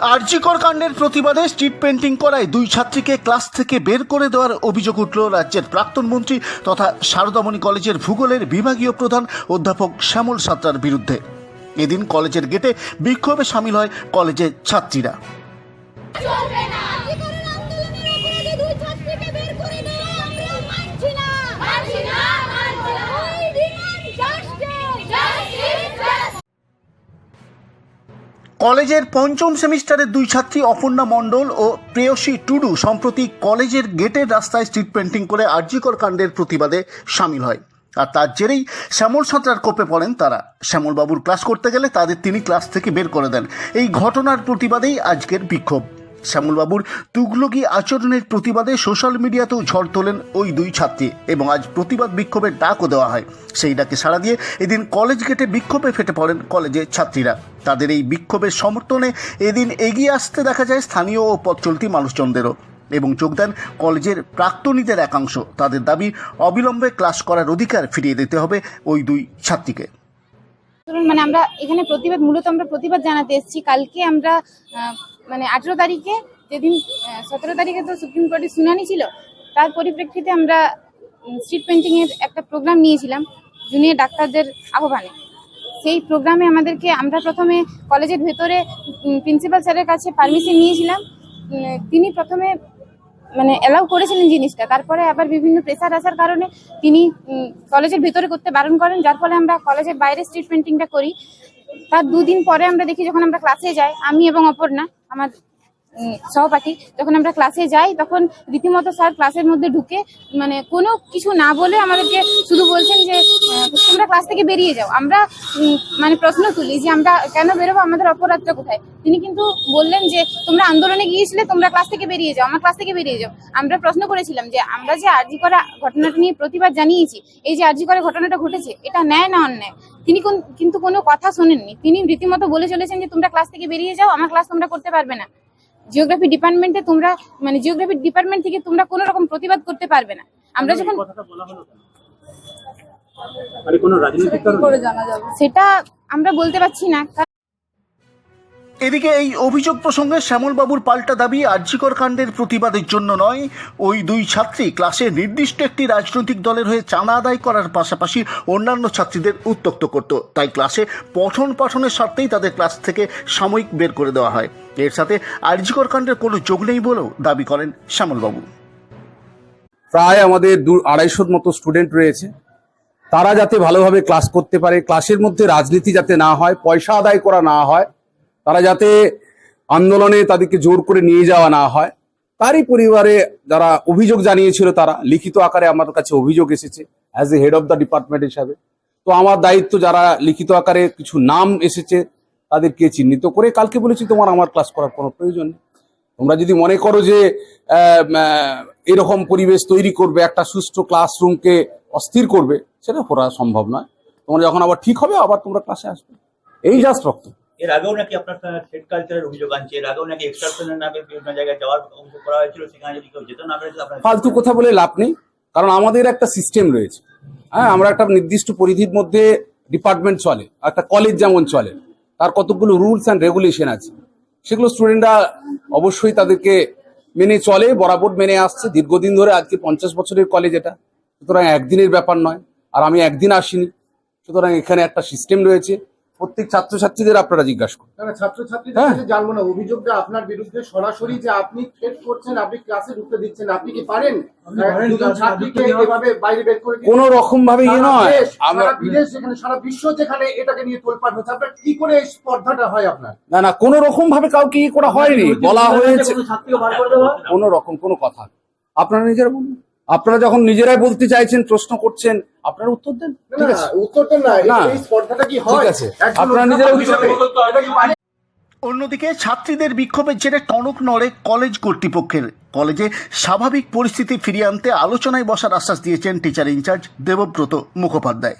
আরজিকর কাণ্ডের প্রতিবাদে street painting করায় দুই ছাত্রীকে ক্লাস থেকে বের করে দেওয়ার অভিযোগ উঠল রাজ্যের প্রাক্তন মন্ত্রী তথা সারদামণি কলেজের ভূগোলের বিভাগীয় প্রধান অধ্যাপক শ্যামল সাঁতরার বিরুদ্ধে। এদিন কলেজের গেটে বিক্ষোভে সামিল হয় কলেজের ছাত্রীরা। কলেজের পঞ্চম সেমিস্টারের দুই ছাত্রী, অপর্ণা মণ্ডল ও প্রেয়সী টুডু, সম্প্রতি কলেজের গেটের রাস্তায় স্ট্রিট পেন্টিং করে আর্যিকর কাণ্ডের প্রতিবাদে সামিল হয়। আর তার জেরেই শ্যামল সাঁতরার কোপে পড়েন তারা। শ্যামলবাবুর ক্লাস করতে গেলে তাদের তিনি ক্লাস থেকে বের করে দেন। এই ঘটনার প্রতিবাদেই আজকের বিক্ষোভ। শ্যামলবাবুর তুগলকি আচরণের প্রতিবাদে সোশ্যাল মিডিয়াতেও ঝড় তোলেন ওই দুই ছাত্রী এবং আজ প্রতিবাদ বিক্ষোভের ডাকও দেওয়া হয়। সেই ডাকে সাড়া দিয়ে এদিন কলেজ গেটে বিক্ষোভে ফেটে পড়েন কলেজের ছাত্রীরা। তাদের এই বিক্ষোভের সমর্থনে এদিন এগিয়ে আসতে দেখা যায় স্থানীয় ও পথ চলতি মানুষজনদেরও এবং যোগ দেন কলেজের প্রাক্তনীদের একাংশ। তাদের দাবি, অবিলম্বে ক্লাস করার অধিকার ফিরিয়ে দিতে হবে ওই দুই ছাত্রীকে। মানে আমরা এখানে প্রতিবাদ, মূলত আমরা প্রতিবাদ জানাতে এসেছি। কালকে আমরা মানে আঠেরো তারিখে, যেদিন সতেরো তারিখে তো সুপ্রিম কোর্টে শুনানি ছিল, তার পরিপ্রেক্ষিতে আমরা স্ট্রিট পেন্টিংয়ের একটা প্রোগ্রাম নিয়েছিলাম, জুনিয়র ডাক্তারদের আহ্বানে। সেই প্রোগ্রামে আমাদেরকে আমরা প্রথমে কলেজের ভেতরে প্রিন্সিপাল স্যারের কাছে পারমিশন নিয়েছিলাম তিনি প্রথমে মানে অ্যালাউ করেছিলেন জিনিসটা। তারপরে আবার বিভিন্ন প্রেসার আসার কারণে তিনি কলেজের ভেতরে করতে বারণ করেন, যার ফলে আমরা কলেজের বাইরে স্ট্রিট পেন্টিংটা করি। তার দুদিন পরে আমরা দেখি যখন আমরা ক্লাসে যাই আমি এবং অপর্ণা আমার সহপাঠী, যখন আমরা ক্লাসে যাই, তখন রীতিমতো স্যার ক্লাসের মধ্যে ঢুকে মানে কোনো কিছু না বলে আমাদেরকে শুধু বলছেন যে তোমরা ক্লাস থেকে বেরিয়ে যাও। আমরা মানে প্রশ্ন তুলি যে, আমরা কেন বেরোবো? আমাদের অপরাধটা কোথায়? তিনি কিন্তু বললেন যে, তোমরা আন্দোলনে গিয়েছিলে, তোমরা ক্লাস থেকে বেরিয়ে যাও, আমার ক্লাস থেকে বেরিয়ে যাও। আমরা প্রশ্ন করেছিলাম যে, আমরা যে আরজি করা ঘটনাটা নিয়ে প্রতিবাদ জানিয়েছি, এই যে আরজি করা ঘটনাটা ঘটেছে, এটা ন্যায় না অন্যায়? তিনি কোন- কিন্তু কোনো কথা শোনেননি। তিনি রীতিমতো বলে চলেছেন যে, তোমরা ক্লাস থেকে বেরিয়ে যাও, আমার ক্লাস তোমরা করতে পারবে না। জিওগ্রাফি ডিপার্টমেন্টে তোমরা মানে জিওগ্রাফি ডিপার্টমেন্ট থেকে তোমরা কোনো রকম প্রতিবাদ করতে পারবে না। আমরা যখন মানে সেটা আমরা বলতে পারছি না এদিকে এই অভিযোগ প্রসঙ্গে শ্যামলবাবুর পাল্টা দাবি আর্যিকর কাণ্ডের প্রতিবাদের জন্য নয়। ওই দুই ছাত্রী ক্লাসে নির্দিষ্ট একটি রাজনৈতিক দলের হয়ে চাঁদা আদায় করার পাশাপাশি অন্যান্য ছাত্রীদের উত্তক্ত করত। তাই ক্লাসে পঠন পাঠনের স্বার্থেই তাদের ক্লাস থেকে সাময়িক বের করে দেওয়া হয়। এর সাথে আর্যিকর কাণ্ডের কোনো যোগ নেই বলেও দাবি করেন শ্যামলবাবু। প্রায় আমাদের দু আড়াইশোর মতো স্টুডেন্ট রয়েছে। তারা যাতে ভালোভাবে ক্লাস করতে পারে, ক্লাসের মধ্যে রাজনীতি যাতে না হয়, পয়সা আদায় করা না হয় তারা যাতে আন্দোলনে তাদেরকে জোর করে নিয়ে যাওয়া না হয়। তারই পরিবারে যারা অভিযোগ জানিয়েছিল তারা, লিখিত আকারে আমার কাছে অভিযোগ এসেছে as a head of the department হিসাবে। তো আমার দায়িত্ব যারা লিখিত আকারে কিছু নাম এসেছে, তাদেরকে চিহ্নিত করে কালকে বলেছি তোমার আমার ক্লাস করার কোনো প্রয়োজন নেই। তোমরা যদি মনে করো যে এরকম পরিবেশ তৈরি করবে, একটা সুষ্ঠু ক্লাসরুমকে অস্থির করবে, সেটা করা সম্ভব নয়। তোমরা যখন আবার ঠিক হবে, আবার তোমরা ক্লাসে আসবে। এই জাস্ট রক্ত। এর আগেও নাকি আপনার সেট কালচারের অভিযোগ আনছে, এর আগেও নাকি এক্সট্রাকশনের নামে বিভিন্ন জায়গায় যাওয়ার অভিযোগ করা হয়েছিল, সেখানে যদি কেউ যেত না ফালতু কথা বলে লাভ নেই, কারণ আমাদের একটা সিস্টেম রয়েছে। হ্যাঁ আমরা একটা নির্দিষ্ট পরিধির মধ্যে ডিপার্টমেন্ট চলে, একটা কলেজ যেমন চলে, তার কতগুলো রুলস অ্যান্ড রেগুলেশন আছে। সেগুলো স্টুডেন্টরা অবশ্যই তাদেরকে মেনে চলে, বরাবর মেনে আসছে। দীর্ঘদিন ধরে আজকে পঞ্চাশ বছরের কলেজ এটা, সুতরাং একদিনের ব্যাপার নয়, আর আমি একদিন আসিনি, সুতরাং এখানে একটা সিস্টেম রয়েছে। প্রত্যেক ছাত্রছাত্রীদের আপনারা জিজ্ঞাসা করুন। না ছাত্রছাত্রীদের হ্যাঁ। কাছে জানব না অভিযোগটা আপনার বিরুদ্ধে সরাসরি যে আপনি থ্রেট করছেন আপনি ক্লাসে ঢুকতে দিচ্ছেন আপনি কি পারেন? দুজন ছাত্রীকে এভাবে বাইরে বের করে দিতে? কোন রকম ভাবে ইয়ে নয়। আমরা বিদেশ যেখানে সারা বিশ্ব যেখানে এটাকে নিয়ে তোলপাড় হচ্ছে আপনার কি করে এই স্পর্ধাটা হয় আপনার? না না কোন রকম ভাবে কাউকে ইয়ে করা হয়নি। বলা হয়েছে কোনো ছাত্রীকে বার করে দেওয়া? কোন রকম কোনো কথা। আপনারা নিজেরা বলুন। আপনারা যখন নিজেরাই বলতে চাইছেন প্রশ্ন করছেন আপনারা উত্তর দেন। ঠিক আছে? উত্তরটা না না। স্পর্ধাটা কি ঠিক আছে। আপনারা নিজেরা উত্তর অন্যদিকে ছাত্রীদের বিক্ষোভের জেরে টনক নড়ে কলেজ কর্তৃপক্ষের। কলেজে স্বাভাবিক পরিস্থিতি ফিরিয়ে আনতে আলোচনায় বসার আশ্বাস দিয়েছেন টিচার ইনচার্জ দেবব্রত মুখোপাধ্যায়।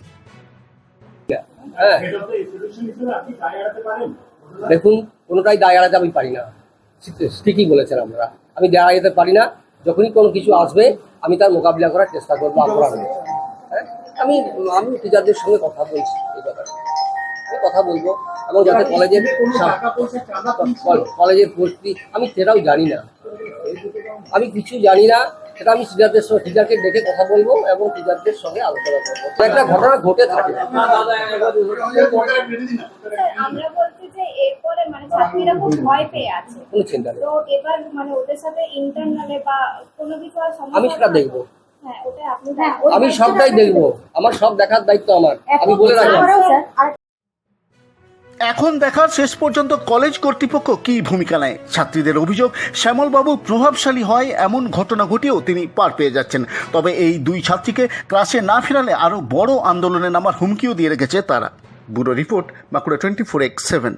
দেখুন কোনোটাই দায় এড়াতে আমি পারি না। ঠিকই বলেছেন আমরা আমি দায় এড়াতে পারি না যখনই কোনো কিছু আসবে আমি তার মোকাবিলা করার চেষ্টা করব আপনার হ্যাঁ? আমি আমি টিচারদের সঙ্গে কথা বলছি এই ব্যাপারে। আমি কথা বলব এবং যাতে কলেজের কলেজের পরিস্থিতি আমি সেটাও জানি না। আমি কিছু জানি না সেটা আমি টিচারদের সঙ্গে টিচারকে ডেকে কথা বলব এবং টিচারদের সঙ্গে আলোচনা করব। একটা ঘটনা ঘটে থাকে। এরপরে মানে ছাত্রীরা খুব ভয় পেয়ে আছে। কোনো চিন্তা নেই। তো এবার মানে ওদের সাথে ইন্টারনালে বা কোনো কিছু আর সমস্যা আমি সেটা দেখব। হ্যাঁ ওটা আপনি হ্যাঁ, আমি সবটাই দেখব। আমার সব দেখার দায়িত্ব আমার। আমি বলে রাখলাম। এখন দেখার শেষ পর্যন্ত কলেজ কর্তৃপক্ষ কী ভূমিকা নেয়? ছাত্রীদের অভিযোগ শ্যামলবাবু প্রভাবশালী হয় এমন ঘটনা ঘটিয়েও তিনি পার পেয়ে যাচ্ছেন। তবে এই দুই ছাত্রীকে ক্লাসে না ফেরালে আরও বড় আন্দোলনে নামার হুমকিও দিয়ে রেখেছে তারা। Bureau report Bankura twenty four x seven.